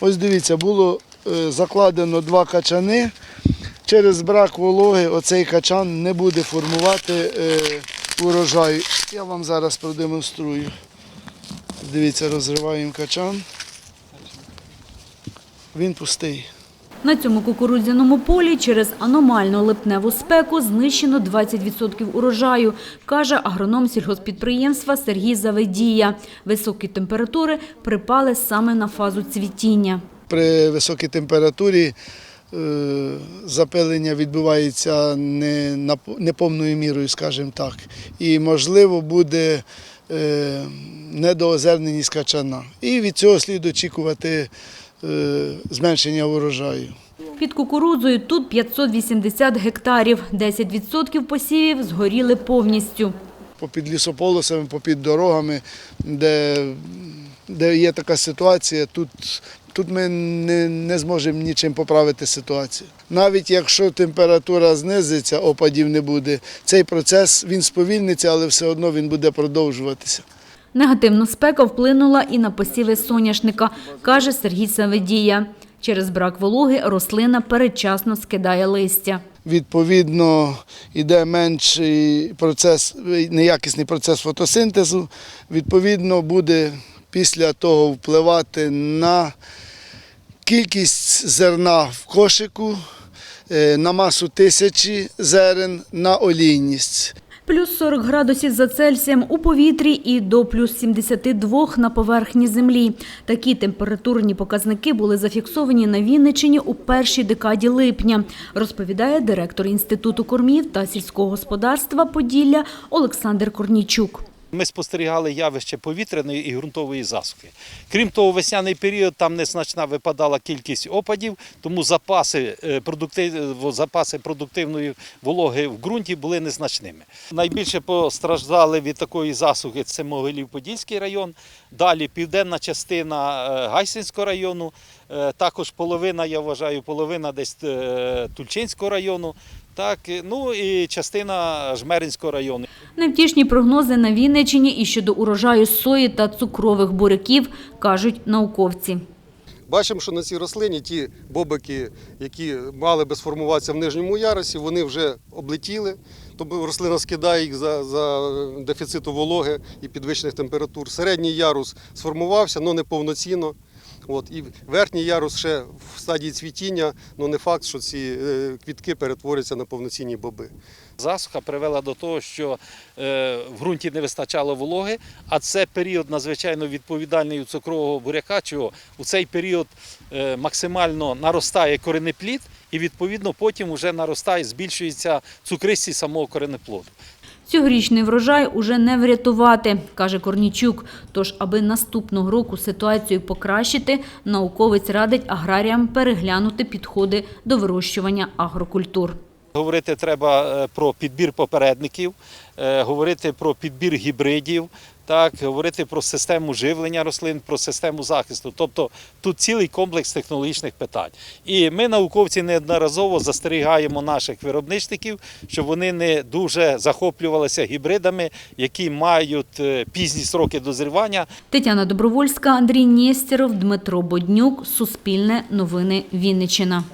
Ось дивіться, було е, закладено два качани. Через брак вологи оцей качан не буде формувати е, урожай. Я вам зараз продемонструю. Дивіться, розриваємо качан. Він пустий. На цьому кукурудзяному полі через аномальну липневу спеку знищено 20% урожаю, каже агроном сільгоспідприємства Сергій Заведія. Високі температури припали саме на фазу цвітіння. При високій температурі е, запилення відбувається не, на, повною мірою, скажімо так. І можливо буде е, недоозерненість качана. І від цього слід очікувати зменшення урожаю. Під кукурудзою тут 580 гектарів, 10% посівів згоріли повністю. попід лісополосами, попід дорогами, де, де є така ситуація, тут, тут ми не, не зможемо нічим поправити ситуацію. Навіть якщо температура знизиться, опадів не буде, цей процес він сповільниться, але все одно він буде продовжуватися. Негативна спека вплинула і на посіви соняшника, каже Сергій Саведія. Через брак вологи рослина передчасно скидає листя. Відповідно, йде менший процес, неякісний процес фотосинтезу. Відповідно, буде після того впливати на кількість зерна в кошику, е, на масу тисячі зерен, на олійність. Плюс 40 градусів за Цельсієм у повітрі і до плюс 72 на поверхні землі. Такі температурні показники були зафіксовані на Вінниччині у першій декаді липня, розповідає директор Інституту кормів та сільського господарства Поділля Олександр Корнійчук. Ми спостерігали явище повітряної і ґрунтової засухи. Крім того, весняний період там незначна випадала кількість опадів, тому запаси, е, продуктив- запаси продуктивної вологи в ґрунті були незначними. Найбільше постраждали від такої засухи це Могилів-Подільський район, далі південна частина е, Гайсинського району, також половина, я вважаю, половина десь е, Тульчинського району. Так, е, ну і частина Жмеринського району. Невтішні прогнози на Вінниччині і щодо урожаю сої та цукрових буряків, кажуть науковці. Бачимо, що на цій рослині ті бобики, які мали би сформуватися в нижньому ярусі, вони вже облетіли. Тобто рослина скидає їх за, за дефіциту вологи і підвищених температур. Середній ярус сформувався, але не повноцінно. От, і верхній ярус ще в стадії цвітіння, але не факт, що ці е, квітки перетворяться на повноцінні боби. Засуха привела до того, що е, в ґрунті не вистачало вологи, а це період надзвичайно відповідальний у цукрового буряка, чого у цей період е, максимально наростає коренеплід, і відповідно потім вже наростає, збільшується цукристість самого коренеплоду. Цьогорічний врожай уже не врятувати, каже Корнічук. Тож, аби наступного року ситуацію покращити, науковець радить аграріям переглянути підходи до вирощування агрокультур. Говорити треба е, про підбір попередників, е, говорити про підбір гібридів, так, говорити про систему живлення рослин, про систему захисту. Тобто тут цілий комплекс технологічних питань. І ми, науковці, неодноразово застерігаємо наших виробничників, щоб вони не дуже захоплювалися гібридами, які мають е, пізні сроки дозрівання. Тетяна Добровольська, Андрій Нєстєров, Дмитро Боднюк. Суспільне новини Вінниччина.